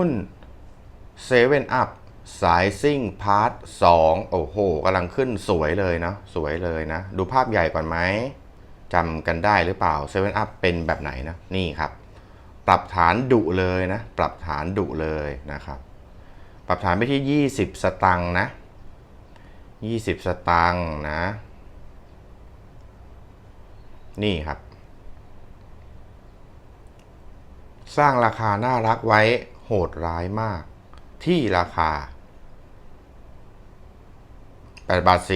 หุ้นเซเว่นอัพสายซิ่งพาร์ทสองโอ้โหกำลังขึ้นสวยเลยนะสวยเลยนะ ดูภาพใหญ่ก่อนไหมจำกันได้หรือเปล่าเซเว่นอัพเป็นแบบไหนนะ นี่ครับ ปรับฐานดุเลยนะ ปรับฐานดุเลยนะครับ ปรับฐานไปที่ 20 สตังค์นะ 20 สตังค์นะ นี่ครับ สร้างราคาน่ารักไว้ หดร้ายมาก ที่ราคา8บาท10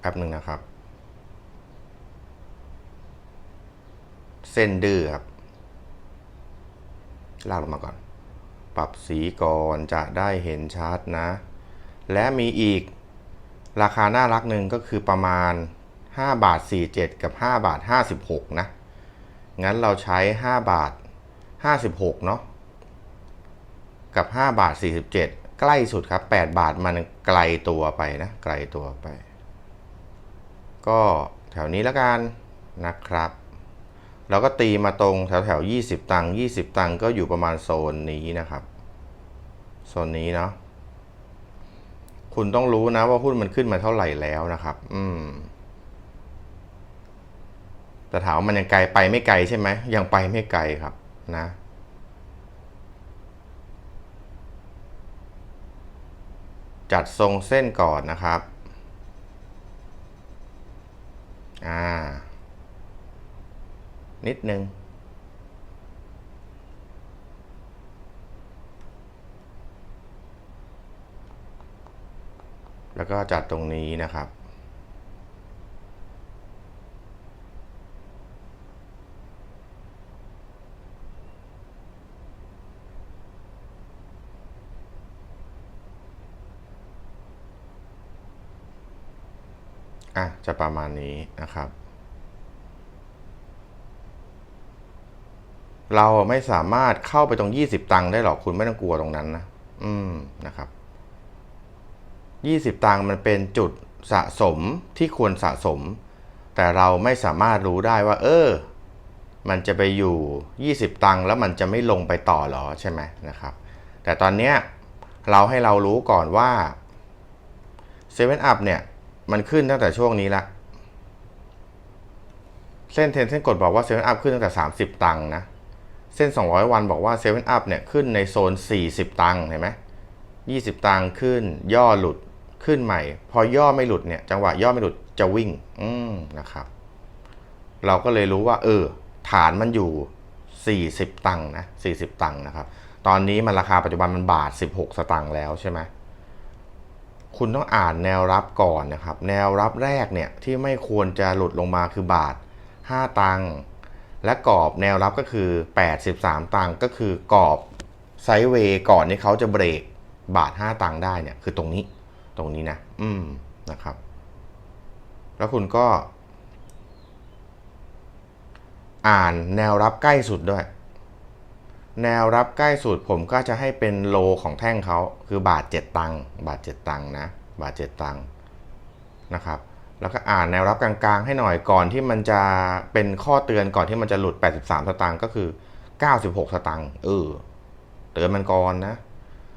แป๊บหนึ่งนะครับ เส้นดื้อครับลากลงมาก่อน ปรับสีก่อนจะได้เห็นชัดนะ และมีอีกราคาน่ารักหนึ่งก็คือประมาณ 5 บาท 47 กับ 5 บาท 56 นะ งั้นเราใช้ 5 บาท 56เนาะกับ5บาท47ใกล้สุดครับ8บาทมันไกลตัวไปนะไกลตัวไป ก็แถวนี้แล้วกันนะครับ เราก็ตีมาตรงแถวแถวๆ20ตังค์20ตังค์ก็อยู่ประมาณโซนนี้นะครับ โซนนี้เนาะคุณต้องรู้นะว่าหุ้นมันขึ้นมาเท่าไหร่แล้วนะครับ อืมแต่ถามว่ามันยังไกลไปไม่ไกลใช่ไหมยังไปไม่ไกลครับ นะจัดทรงเส้นก่อนนะครับ อ่า นิดนึง แล้วก็จัดตรงนี้นะครับ อะจะประมาณนี้นะครับ เราไม่สามารถเข้าไปตรง 20 ตังค์ได้หรอกคุณไม่ต้องกลัวตรงนั้นนะอืมนะครับ 20 ตังค์มันเป็นจุดสะสมที่ควรสะสม แต่เราไม่สามารถรู้ได้ว่า เออ มันจะไปอยู่ 20 ตังค์แล้วมันจะไม่ลงไปต่อหรอใช่ไหมนะครับ แต่ตอนเนี้ยเราให้เรารู้ก่อนว่า7 up เนี่ย มันขึ้นตั้งแต่ช่วงนี้ละ เส้นเทนเส้นกดบอกว่า7 up ขึ้นตั้งแต่ 30 ตังค์นะ เส้น 200 วันบอกว่า7 up เนี่ยขึ้นในโซน 40 ตังค์เห็นไหม20ตังค์ขึ้น ย่อหลุดขึ้นใหม่ พอย่อไม่หลุดเนี่ย จังหวะย่อไม่หลุดจะวิ่ง อืมนะครับ เราก็เลยรู้ว่า เออ ฐานมันอยู่ 40 ตังค์นะ40 ตังค์นะครับ ตอนนี้มันราคาปัจจุบันมันบาท 16 สตังค์แล้วใช่ไหม คุณต้องอ่านแนวรับก่อนนะครับ แนวรับแรกเนี่ยที่ไม่ควรจะหลุดลงมาคือบาท 5 ตังค์และกรอบแนวรับก็คือ 83 ตังค์ก็คือกรอบไซด์เวย์ก่อนที่เขาจะเบรกบาท 5 ตังค์ได้เนี่ยคือตรงนี้ตรงนี้นะ อืมนะครับ แล้วคุณก็ อ่านแนวรับใกล้สุดด้วย แนวรับใกล้สุดผมก็จะให้เป็นโลของแท่งเขาคือบาท 7 ตังค์บาท 7 ตังค์นะ บาท 7 ตังค์นะครับ แล้วก็อ่านแนวรับกลางๆ ให้หน่อยก่อนที่มันจะเป็นข้อเตือนก่อนที่มันจะหลุด 83 สตางค์ก็คือ 96 สตางค์เออเตือนมันก่อนนะ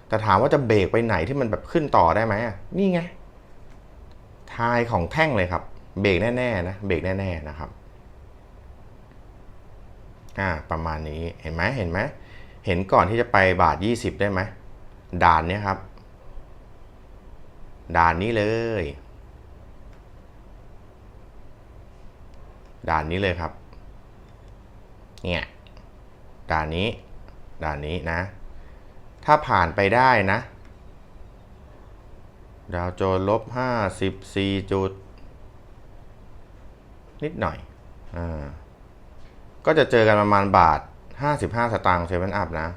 แต่ถามว่าจะเบรกไปไหนที่มันแบบขึ้นต่อได้ไหมนี่ไงทายของแท่งเลยครับ เบรกแน่ๆนะเบรกแน่ๆนะครับ อ่าประมาณนี้เห็นไหมเห็นไหมเห็นก่อนที่จะไปบาท 20 ได้ไหมด่านเนี้ยครับ ด่านนี้เลย ด่านนี้เลยครับเนี่ยด่านนี้ ด่านนี้นะ ถ้าผ่านไปได้นะ ดาวโจนส์ลบ54 จุด นิดหน่อยอ่า ก็จะเจอกันประมาณบาท 55 สตางค์เซเว่นอัพนะ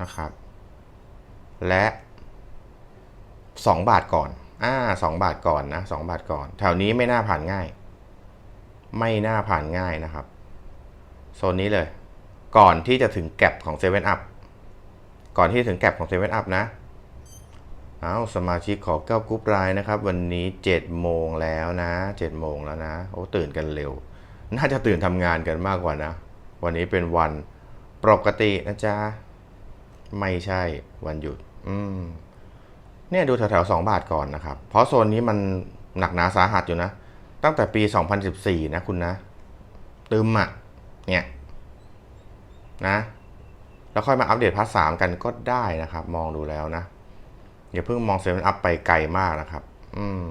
นะครับ และ 2 บาทก่อน อ่า2บาทก่อนนะ 2 บาทก่อน แถวนี้ไม่น่าผ่านง่าย ไม่น่าผ่านง่ายนะครับ โซนนี้เลย ก่อนที่จะถึงแก็บของ7 up ก่อนที่ถึงแก็บของ7 up นะ เอาสมาชิกขอเก้ากรุ๊ปไลน์นะครับ วันนี้7โมงแล้วนะ7โมงแล้วนะโอ้ตื่นกันเร็ว น่าจะตื่นทำงานกันมากกว่านะ วันนี้เป็นวันปกตินะจ๊ะ ไม่ใช่วันหยุด อืมเนี่ยดูแถวๆสองบาทก่อนนะครับ เพราะโซนนี้มันหนักหนาสาหัสอยู่นะ ตั้งแต่ปี 2014 นะคุณนะตึมอะ่ะ เนี่ย นะ แล้วค่อยมาอัปเดตพาร์ทสามกันก็ได้นะครับ มองดูแล้วนะ อย่าเพิ่งมองเซเว่นอัพไปไกลมากนะครับ อืม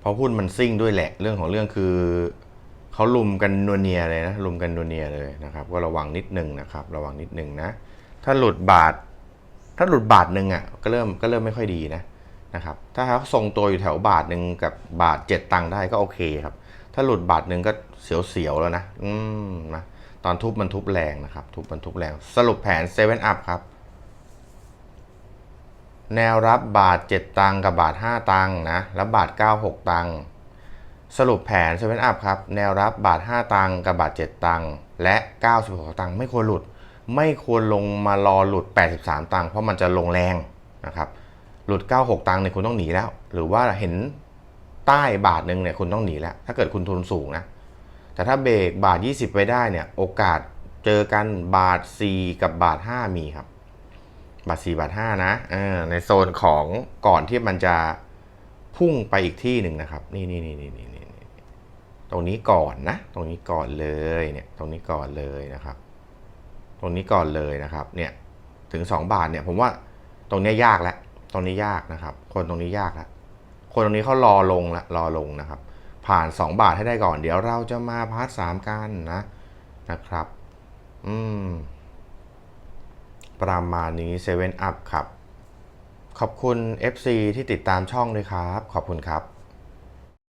เพราะหุ้นมันซิ่งด้วยแหละ เรื่องของเรื่องคือเขาลุมกันนัวเนียเลยนะลุมกันนัวเนียเลยนะครับ ก็ระวังนิดนึงนะครับ ระวังนิดนึงนะ ถ้าหลุดบาท ถ้าหลุดบาทหนึ่งอะ ก็เริ่มก็เริ่มไม่ค่อยดีนะนะครับ ถ้าเขาทรงตัวอยู่แถวบาทหนึ่งกับบาทเจ็ดตังค์ได้ก็โอเคครับ ถ้าหลุดบาทหนึ่งก็เสียวๆแล้วนะ อืมนะตอนทุบมันทุบแรงนะครับ ทุบมันทุบแรง สรุปแผน7 up ครับ แนวรับบาท 7 ตังกับบาท 5 ตังนะแล้วบาท 9 6 ตังสรุปแผน7 up ครับแนวรับบาท 5 ตังกับบาท 7 ตังและ 96 ตังไม่ควรหลุด ไม่ควรลงมารอหลุด 83 ตังเพราะมันจะลงแรงนะครับหลุด 96 ตังเนี่ยคุณต้องหนีแล้ว หรือว่าเห็นใต้บาทหนึ่งเนี่ยคุณต้องหนีแล้ว ถ้าเกิดคุณทุนสูงนะแต่ถ้าเบรกบาท 20 ไปได้เนี่ยโอกาสเจอกันบาท 4 กับบาท 5 มีครับ บาท4บาท5นะออในโซนของก่อนที่มันจะพุ่งไปอีกที่หนึ่งนะครับ นี่นี่นี่นี่นี่นี่ตรงนี้ก่อนนะ ตรงนี้ก่อนเลยเนี่ย ตรงนี้ก่อนเลยนะครับ ตรงนี้ก่อนเลยนะครับ เนี่ยถึง 2 บาทเนี่ยผมว่าตรงนี้ยยากแล้ว ตรงนี้ยากนะครับ คนตรงนี้ยากแล้ว คนตรงนี้เขารอลงละรอลงนะครับ ผ่าน 2 บาทให้ได้ก่อน เดี๋ยวเราจะมาพาร์ทสามกันนะนะครับ อืม ประมาณนี้7 up ครับ ขอบคุณ FC ที่ติดตามช่องด้วยครับ ขอบคุณครับ